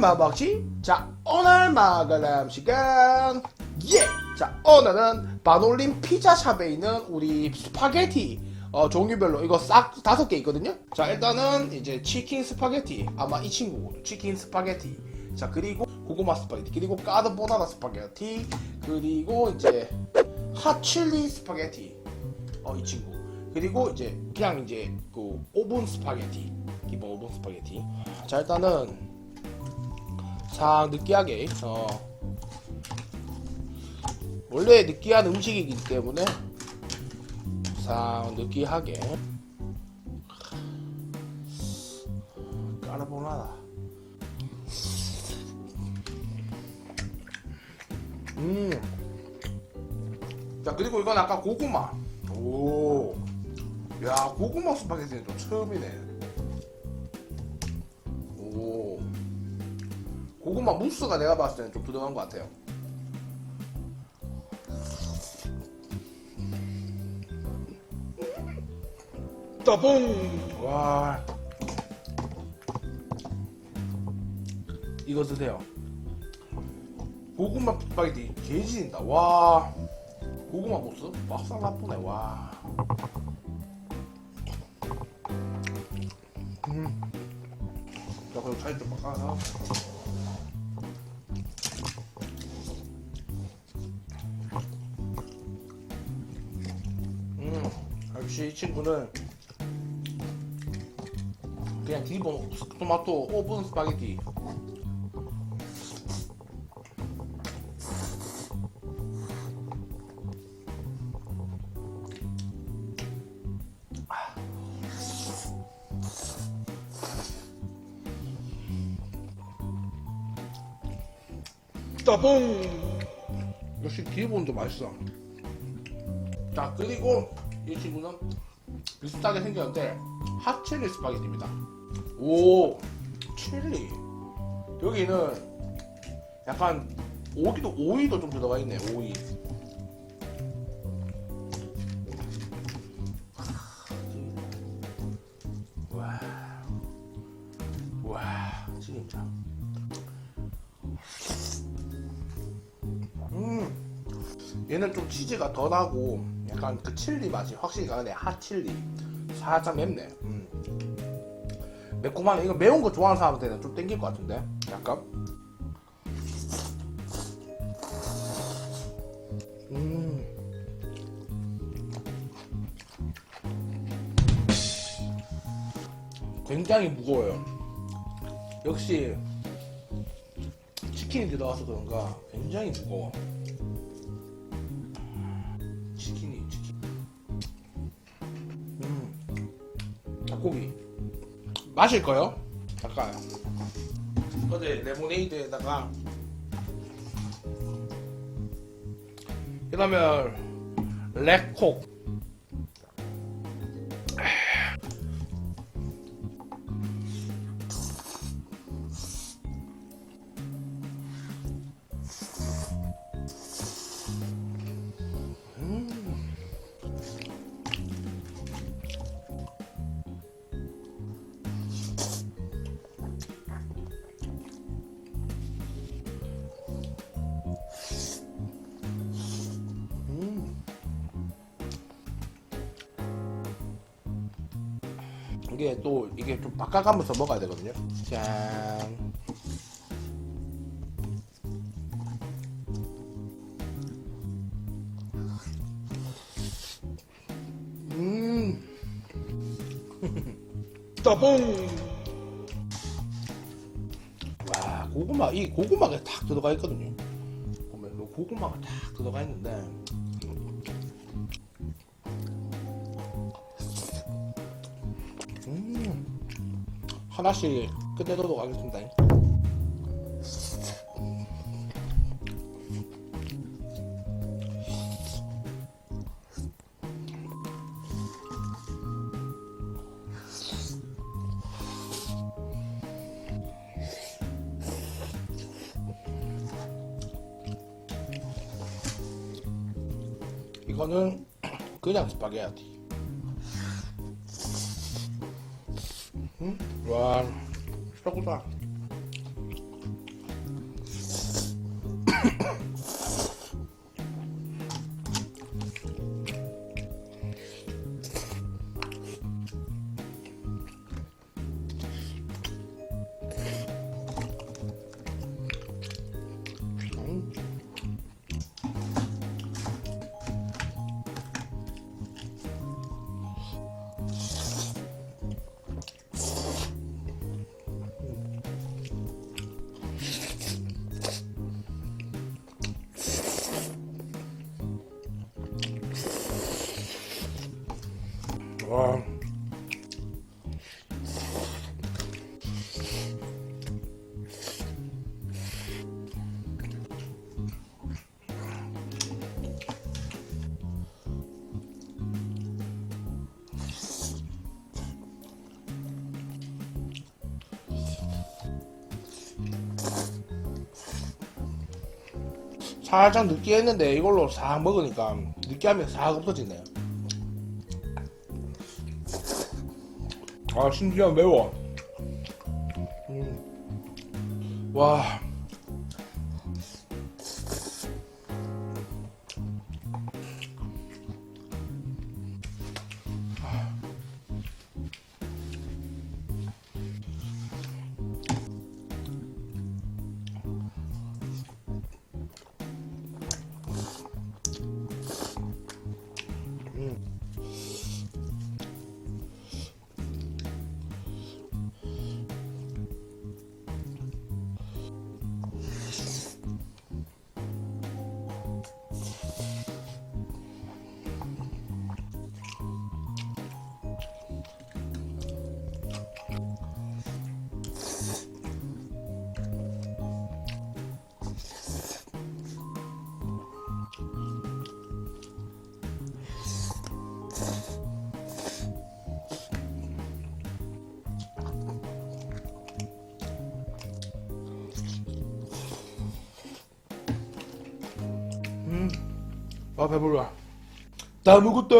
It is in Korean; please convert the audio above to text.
뭐 먹지? 자, 오늘 먹을 음식은 예! 자, 오늘은 반올림 피자샵에 있는 우리 스파게티 어, 종류별로 이거 싹 다섯 개 있거든요. 자, 일단은 이제 치킨 스파게티 아마 이 친구 치킨 스파게티. 자, 그리고 고구마 스파게티, 그리고 까르보나라 스파게티, 그리고 이제 핫칠리 스파게티. 어, 이 친구. 그리고 이제 그냥 이제 그 오븐 스파게티. 기본 오븐 스파게티. 자, 일단은 싹 느끼하게. 어. 원래 느끼한 음식이기 때문에 싹 느끼하게. 까르보나라 음자 그리고 이건 아까 고구마. 오야 고구마 스파게티는 좀 처음이네 고구마 무스가 내가 봤을 때는 좀 부드러운 것 같아요. 따봉! 와. 이거 드세요. 고구마 스파게티 개지린다. 와. 고구마 무스? 막상 나쁘네. 와. 음. 자, 그럼 차이 좀 바꿔서. 이 친구는 그냥 기본 토마토 오븐 스파게티. 따봉! 역시 기본도 맛있어. 자 그리고 이 친구는 비슷하게 생겼는데 핫칠리 스파게티입니다. 오. 칠리. 여기는 약간 오이도 오이도 좀 들어가 있네 오이. 와, 와, 진짜. 음, 얘는 좀 치즈가 더 나고 약간 그 칠리 맛이 확실히 나네. 핫칠리. 살짝 맵네. 음. 매콤하네 이거 매운 거 좋아하는 사람한테는 좀 땡길 것 같은데? 약간? 음. 굉장히 무거워요. 역시 치킨이 들어가서 그런가 굉장히 무거워 닭고기. 마실 거요? 잠깐 어제 레모네이드에다가 그러면 렉콕 게 또 이게 좀 바꿔가면서 먹어야 되거든요. 짠. 음. 따봉. 와 고구마 이 고구마가 탁 들어가 있거든요. 보면 요 고구마가 탁 들어가 있는데 하나씩 끝내도록 하겠습니다. 이거는 그냥 스파게티. 음? 와, 최고다. 와. 살짝 느끼했는데 이걸로 싹 먹으니까 느끼함이 싹 없어지네요. 아 진짜 매워. 음. 와. 아 배불러. 다 먹었다.